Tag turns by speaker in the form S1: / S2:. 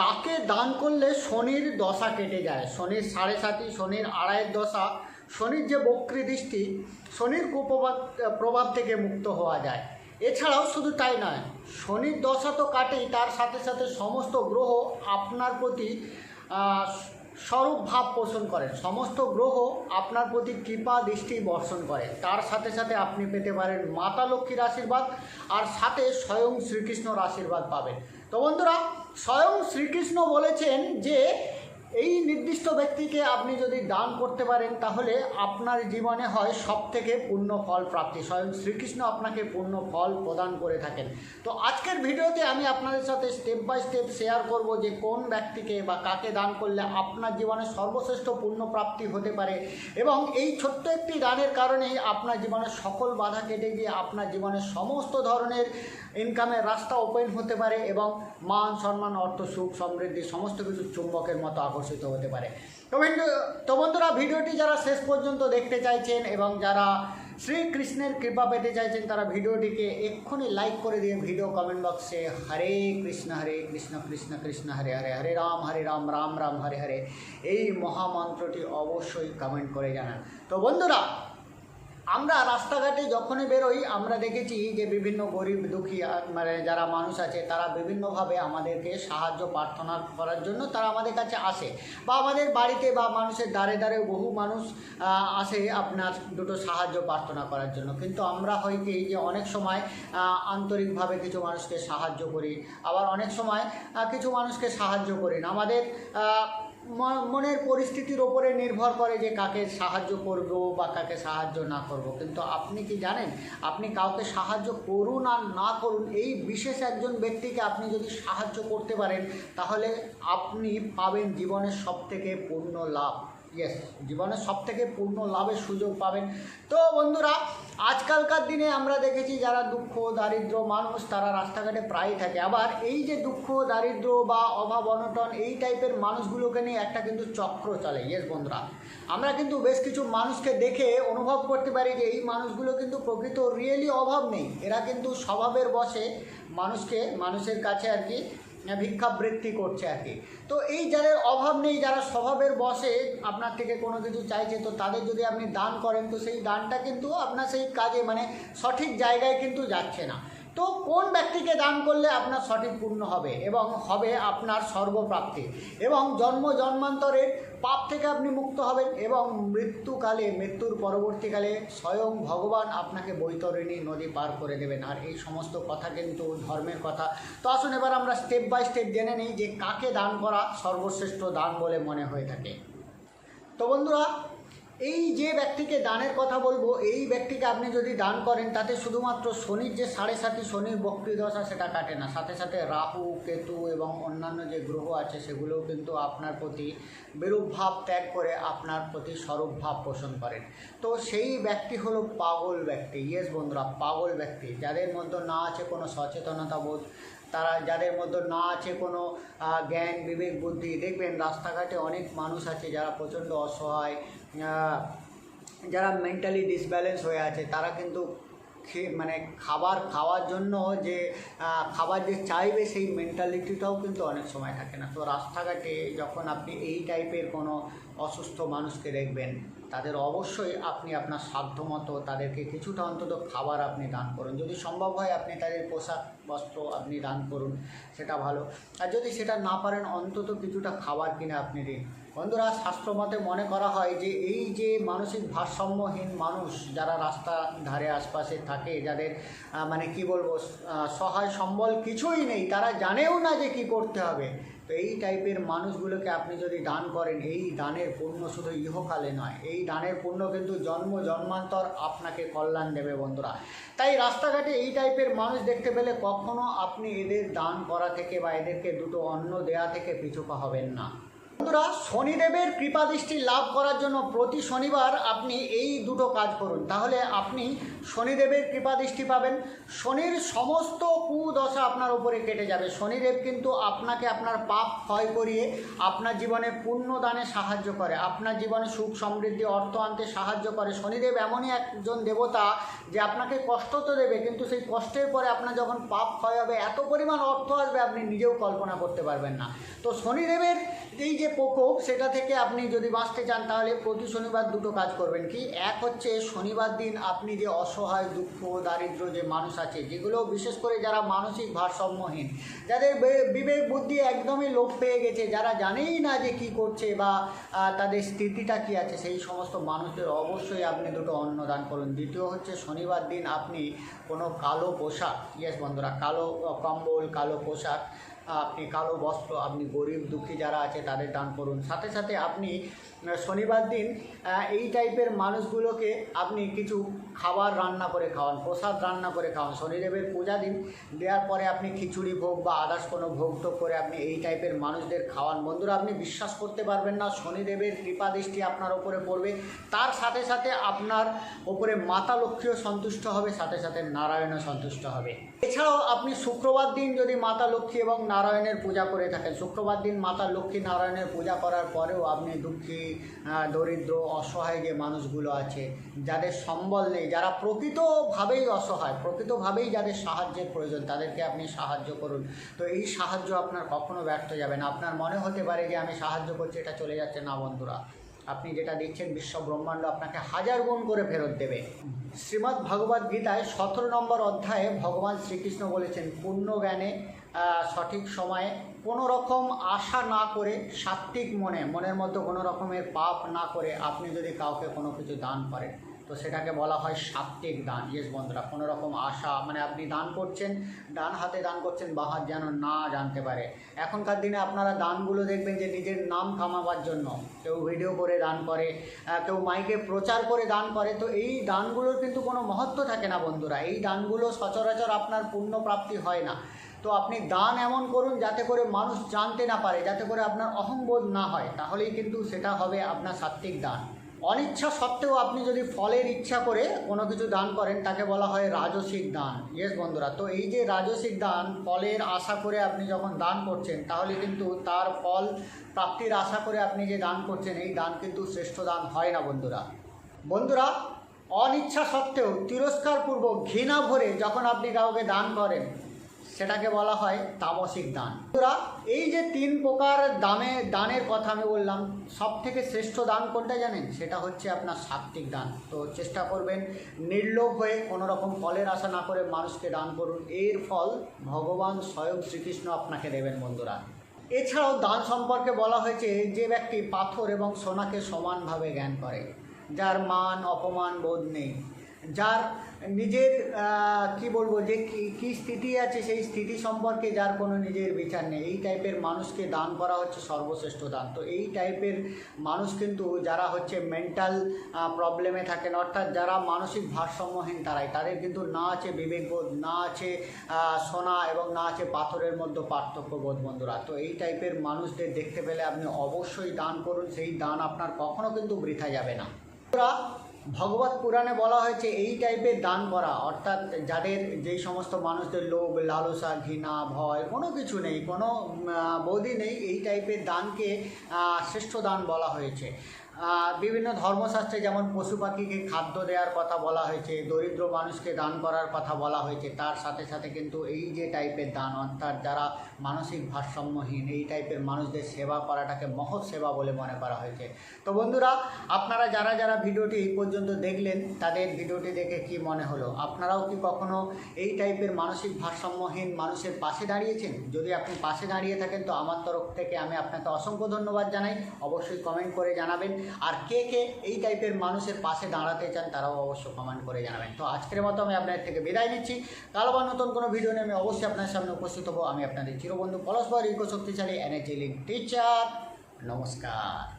S1: কাকে দান করলে শনির দশা কেটে যায় শনির সাড়ে সাতি শনির আড়াইয়ের দশা শনির যে বক্রি দৃষ্টি শনির কুপ্রভাব প্রভাব থেকে মুক্ত হওয়া যায় এছাড়াও শুধু তাই নয় শনির দশা তো কাটেই তার সাথে সাথে সমস্ত গ্রহ আপনার প্রতি স্বরূপ ভাব পোষণ করেন সমস্ত গ্রহ আপনার প্রতি কৃপা দৃষ্টি বর্ষণ করে তার সাথে সাথে আপনি পেতে পারেন মাতা লক্ষ্মীর আশীর্বাদ আর সাথে স্বয়ং শ্রীকৃষ্ণর আশীর্বাদ পাবেন তো বন্ধুরা স্বয়ং শ্রীকৃষ্ণ বলেছেন যে এই নির্দিষ্ট ব্যক্তিকে আপনি যদি দান করতে পারেন তাহলে আপনার জীবনে হয় সব থেকে পূর্ণ ফল প্রাপ্তি স্বয়ং শ্রীকৃষ্ণ আপনাকে পূর্ণ ফল প্রদান করে থাকেন তো আজকের ভিডিওতে আমি আপনাদের সাথে স্টেপ বাই স্টেপ শেয়ার করব যে কোন ব্যক্তিকে বা কাকে দান করলে আপনার জীবনে সর্বশ্রেষ্ঠ পূর্ণ প্রাপ্তি হতে পারে এবং এই ছোট্ট একটি দানের কারণেই আপনার জীবনে সকল বাধা কেটে গিয়ে আপনার জীবনে সমস্ত ধরনের ইনকামের রাস্তা ওপেন হতে পারে এবং মান সম্মান অর্থ সুখ সমৃদ্ধি সমস্ত কিছু চুম্বকের মতো আকর্ষিত হতে পারে তো তো বন্ধুরা ভিডিওটি যারা শেষ পর্যন্ত দেখতে চাইছেন এবং যারা শ্রীকৃষ্ণের কৃপা পেতে চাইছেন তারা ভিডিওটিকে এক্ষুনি লাইক করে দিয়ে ভিডিও কমেন্ট বক্সে হরে কৃষ্ণ হরে কৃষ্ণ কৃষ্ণ কৃষ্ণ হরে হরে হরে রাম হরে রাম রাম রাম হরে হরে এই মহামন্ত্রটি অবশ্যই কমেন্ট করে জানান তো বন্ধুরা আমরা রাস্তাঘাটে যখনই বেরোই আমরা দেখেছি যে বিভিন্ন গরিব দুঃখী মানে যারা মানুষ আছে তারা বিভিন্নভাবে আমাদেরকে সাহায্য প্রার্থনা করার জন্য তারা আমাদের কাছে আসে বা আমাদের বাড়িতে বা মানুষের দ্বারে দ্বারে বহু মানুষ আসে আপনার দুটো সাহায্য প্রার্থনা করার জন্য কিন্তু আমরা হয় কি যে অনেক সময় আন্তরিকভাবে কিছু মানুষকে সাহায্য করি আবার অনেক সময় কিছু মানুষকে সাহায্য করি না আমাদের মনের পরিস্থিতির ওপরে নির্ভর করে যে কাকে সাহায্য করব বা কাকে সাহায্য না করব কিন্তু আপনি কি জানেন আপনি কাউকে সাহায্য করুন আর না করুন এই বিশেষ একজন ব্যক্তিকে আপনি যদি সাহায্য করতে পারেন তাহলে আপনি পাবেন জীবনের সব থেকে পূর্ণ লাভ ইয়েস জীবনের সব থেকে পূর্ণ লাভের সুযোগ পাবেন তো বন্ধুরা আজকালকার দিনে আমরা দেখেছি যারা দুঃখ দারিদ্র মানুষ তারা রাস্তাঘাটে প্রায়ই থাকে আবার এই যে দুঃখ দারিদ্র বা অভাব অনটন এই টাইপের মানুষগুলোকে নিয়ে একটা কিন্তু চক্র চলে ইয়েস বন্ধুরা আমরা কিন্তু বেশ কিছু মানুষকে দেখে অনুভব করতে পারি যে এই মানুষগুলো কিন্তু প্রকৃত রিয়েলি অভাব নেই এরা কিন্তু স্বভাবের বসে মানুষকে মানুষের কাছে আর কি ভিক্ষাবৃত্তি করছে আর কি তো এই যাদের অভাব নেই যারা স্বভাবের বসে আপনার থেকে কোনো কিছু চাইছে তো তাদের যদি আপনি দান করেন তো সেই দানটা কিন্তু আপনার সেই কাজে মানে সঠিক জায়গায় কিন্তু যাচ্ছে না তো কোন ব্যক্তিকে দান করলে আপনার সঠিক পূর্ণ হবে এবং হবে আপনার সর্বপ্রাপ্তি এবং জন্ম জন্মান্তরের পাপ থেকে আপনি মুক্ত হবেন এবং মৃত্যুকালে মৃত্যুর পরবর্তীকালে স্বয়ং ভগবান আপনাকে বৈতরণী নদী পার করে দেবেন আর এই সমস্ত কথা কিন্তু ধর্মের কথা তো আসুন এবার আমরা স্টেপ বাই স্টেপ জেনে নিই যে কাকে দান করা সর্বশ্রেষ্ঠ দান বলে মনে হয়ে থাকে তো বন্ধুরা এই যে ব্যক্তিকে দানের কথা বলবো এই ব্যক্তিকে আপনি যদি দান করেন তাতে শুধুমাত্র শনির যে সাড়ে সাতই শনির বক্রিদশা সেটা কাটে না সাথে সাথে রাহু কেতু এবং অন্যান্য যে গ্রহ আছে সেগুলোও কিন্তু আপনার প্রতি বিরূপ ভাব ত্যাগ করে আপনার প্রতি স্বরূপ ভাব পোষণ করেন তো সেই ব্যক্তি হলো পাগল ব্যক্তি ইয়েস বন্ধুরা পাগল ব্যক্তি যাদের মধ্যে না আছে কোনো সচেতনতা বোধ তারা যাদের মধ্যে না আছে কোনো জ্ঞান বিবেক বুদ্ধি দেখবেন রাস্তাঘাটে অনেক মানুষ আছে যারা প্রচণ্ড অসহায় যারা মেন্টালি ডিসব্যালেন্স হয়ে আছে তারা কিন্তু মানে খাবার খাওয়ার জন্য যে খাবার যে চাইবে সেই মেন্টালিটিটাও কিন্তু অনেক সময় থাকে না তো রাস্তাঘাটে যখন আপনি এই টাইপের কোনো অসুস্থ মানুষকে দেখবেন তাদের অবশ্যই আপনি আপনার সাধ্যমতো তাদেরকে কিছুটা অন্তত খাবার আপনি দান করুন যদি সম্ভব হয় আপনি তাদের পোশাক বস্ত্র আপনি দান করুন সেটা ভালো আর যদি সেটা না পারেন অন্তত কিছুটা খাবার কিনে আপনি দিন বন্ধুরা শাস্ত্রমতে মনে করা হয় যে এই যে মানসিক ভারসাম্যহীন মানুষ যারা রাস্তা ধারে আশপাশে থাকে যাদের মানে কি বলবো সহায় সম্বল কিছুই নেই তারা জানেও না যে কি করতে হবে তো এই টাইপের মানুষগুলোকে আপনি যদি দান করেন এই দানের পণ্য শুধু ইহকালে নয় এই দানের পণ্য কিন্তু জন্ম জন্মান্তর আপনাকে কল্যাণ দেবে বন্ধুরা তাই রাস্তাঘাটে এই টাইপের মানুষ দেখতে পেলে কখনো আপনি এদের দান করা থেকে বা এদেরকে দুটো অন্ন দেয়া থেকে পিছুপা হবেন না বন্ধুরা শনিদেবের কৃপাদৃষ্টি লাভ করার জন্য প্রতি শনিবার আপনি এই দুটো কাজ করুন তাহলে আপনি শনিদেবের দৃষ্টি পাবেন শনির সমস্ত কুদশা আপনার উপরে কেটে যাবে শনিদেব কিন্তু আপনাকে আপনার পাপ ক্ষয় করিয়ে আপনার জীবনে পুণ্যদানে সাহায্য করে আপনার জীবনে সুখ সমৃদ্ধি অর্থ আনতে সাহায্য করে শনিদেব এমনই একজন দেবতা যে আপনাকে কষ্ট তো দেবে কিন্তু সেই কষ্টের পরে আপনার যখন পাপ ক্ষয় হবে এত পরিমাণ অর্থ আসবে আপনি নিজেও কল্পনা করতে পারবেন না তো শনিদেবের এই যে যে প্রকোপ সেটা থেকে আপনি যদি বাঁচতে চান তাহলে প্রতি শনিবার দুটো কাজ করবেন কি এক হচ্ছে শনিবার দিন আপনি যে অসহায় দুঃখ দারিদ্র যে মানুষ আছে যেগুলো বিশেষ করে যারা মানসিক ভারসাম্যহীন যাদের বিবেক বুদ্ধি একদমই লোপ পেয়ে গেছে যারা জানেই না যে কি করছে বা তাদের স্থিতিটা কি আছে সেই সমস্ত মানুষদের অবশ্যই আপনি দুটো অন্ন দান করুন দ্বিতীয় হচ্ছে শনিবার দিন আপনি কোনো কালো পোশাক ইয়েস বন্ধুরা কালো কম্বল কালো পোশাক আপনি কালো বস্ত্র আপনি গরিব দুঃখী যারা আছে তাদের দান করুন সাথে সাথে আপনি শনিবার দিন এই টাইপের মানুষগুলোকে আপনি কিছু খাবার রান্না করে খাওয়ান প্রসাদ রান্না করে খাওয়ান শনিদেবের পূজা দিন দেওয়ার পরে আপনি খিচুড়ি ভোগ বা আদার্স কোনো ভোগ টোগ করে আপনি এই টাইপের মানুষদের খাওয়ান বন্ধুরা আপনি বিশ্বাস করতে পারবেন না শনিদেবের কৃপা দৃষ্টি আপনার ওপরে পড়বে তার সাথে সাথে আপনার ওপরে মাতা লক্ষ্মীও সন্তুষ্ট হবে সাথে সাথে নারায়ণও সন্তুষ্ট হবে এছাড়াও আপনি শুক্রবার দিন যদি মাতা লক্ষ্মী এবং নারায়ণের পূজা করে থাকেন শুক্রবার দিন মাতা লক্ষ্মী নারায়ণের পূজা করার পরেও আপনি দুঃখী দরিদ্র অসহায় যে মানুষগুলো আছে যাদের সম্বল নেই যারা প্রকৃতভাবেই অসহায় প্রকৃতভাবেই যাদের সাহায্যের প্রয়োজন তাদেরকে আপনি সাহায্য করুন তো এই সাহায্য আপনার কখনো ব্যর্থ যাবে না আপনার মনে হতে পারে যে আমি সাহায্য করছি এটা চলে যাচ্ছে না বন্ধুরা আপনি যেটা দিচ্ছেন বিশ্ব ব্রহ্মাণ্ড আপনাকে হাজার গুণ করে ফেরত দেবে শ্রীমদ্ ভগবদ গীতায় সতেরো নম্বর অধ্যায়ে ভগবান শ্রীকৃষ্ণ বলেছেন পূর্ণ জ্ঞানে সঠিক সময়ে কোনো রকম আশা না করে সাত্বিক মনে মনের মধ্যে কোনো রকমের পাপ না করে আপনি যদি কাউকে কোনো কিছু দান করেন তো সেটাকে বলা হয় সাত্ত্বিক দান ইয়েস বন্ধুরা কোনো রকম আশা মানে আপনি দান করছেন ডান হাতে দান করছেন বা হাত যেন না জানতে পারে এখনকার দিনে আপনারা দানগুলো দেখবেন যে নিজের নাম কামাবার জন্য কেউ ভিডিও করে দান করে কেউ মাইকে প্রচার করে দান করে তো এই দানগুলোর কিন্তু কোনো মহত্ব থাকে না বন্ধুরা এই দানগুলো সচরাচর আপনার পূর্ণ প্রাপ্তি হয় না তো আপনি দান এমন করুন যাতে করে মানুষ জানতে না পারে যাতে করে আপনার অহংবোধ না হয় তাহলেই কিন্তু সেটা হবে আপনার সাত্ত্বিক দান অনিচ্ছা সত্ত্বেও আপনি যদি ফলের ইচ্ছা করে কোনো কিছু দান করেন তাকে বলা হয় রাজসিক দান ইয়েস বন্ধুরা তো এই যে রাজসিক দান ফলের আশা করে আপনি যখন দান করছেন তাহলে কিন্তু তার ফল প্রাপ্তির আশা করে আপনি যে দান করছেন এই দান কিন্তু শ্রেষ্ঠ দান হয় না বন্ধুরা বন্ধুরা অনিচ্ছা সত্ত্বেও তিরস্কারপূর্বক ঘৃণা ভরে যখন আপনি কাউকে দান করেন সেটাকে বলা হয় তামসিক দান এই যে তিন প্রকার দামে দানের কথা আমি বললাম সব থেকে শ্রেষ্ঠ দান কোনটা জানেন সেটা হচ্ছে আপনার সাত্বিক দান তো চেষ্টা করবেন নির্লোভ হয়ে কোনো রকম ফলের আশা না করে মানুষকে দান করুন এর ফল ভগবান স্বয়ং শ্রীকৃষ্ণ আপনাকে দেবেন বন্ধুরা এছাড়াও দান সম্পর্কে বলা হয়েছে যে ব্যক্তি পাথর এবং সোনাকে সমানভাবে জ্ঞান করে যার মান অপমান বোধ নেই যার নিজের কি বলবো যে কী স্থিতি আছে সেই স্থিতি সম্পর্কে যার কোনো নিজের বিচার নেই এই টাইপের মানুষকে দান করা হচ্ছে সর্বশ্রেষ্ঠ দান তো এই টাইপের মানুষ কিন্তু যারা হচ্ছে মেন্টাল প্রবলেমে থাকেন অর্থাৎ যারা মানসিক ভারসাম্যহীন তারাই তাদের কিন্তু না আছে বিবেকবোধ না আছে সোনা এবং না আছে পাথরের মধ্যে পার্থক্যবোধ বন্ধুরা তো এই টাইপের মানুষদের দেখতে পেলে আপনি অবশ্যই দান করুন সেই দান আপনার কখনও কিন্তু বৃথা যাবে না ভগবত পুরাণে বলা হয়েছে এই টাইপের দান করা অর্থাৎ যাদের যেই সমস্ত মানুষদের লোভ লালসা ঘৃণা ভয় কোনো কিছু নেই কোনো বোধই নেই এই টাইপের দানকে শ্রেষ্ঠ দান বলা হয়েছে বিভিন্ন ধর্মশাস্ত্রে যেমন পশু পাখিকে খাদ্য দেওয়ার কথা বলা হয়েছে দরিদ্র মানুষকে দান করার কথা বলা হয়েছে তার সাথে সাথে কিন্তু এই যে টাইপের দান অর্থাৎ যারা মানসিক ভারসাম্যহীন এই টাইপের মানুষদের সেবা করাটাকে মহৎ সেবা বলে মনে করা হয়েছে তো বন্ধুরা আপনারা যারা যারা ভিডিওটি এই পর্যন্ত দেখলেন তাদের ভিডিওটি দেখে কি মনে হলো আপনারাও কি কখনো এই টাইপের মানসিক ভারসাম্যহীন মানুষের পাশে দাঁড়িয়েছেন যদি আপনি পাশে দাঁড়িয়ে থাকেন তো আমার তরফ থেকে আমি আপনাকে অসংখ্য ধন্যবাদ জানাই অবশ্যই কমেন্ট করে জানাবেন আর কে কে এই টাইপের মানুষের পাশে দাঁড়াতে চান তারাও অবশ্য কমেন্ট করে জানাবেন তো আজকের মতো আমি আপনাদের থেকে বিদায় নিচ্ছি কাল বা নতুন কোনো ভিডিও নিয়ে আমি অবশ্যই আপনার সামনে উপস্থিত হবো আমি আপনাদের চিরবন্ধু পলস্পর ইকো শক্তিশালী এনার্জি লিঙ্ক টিচার নমস্কার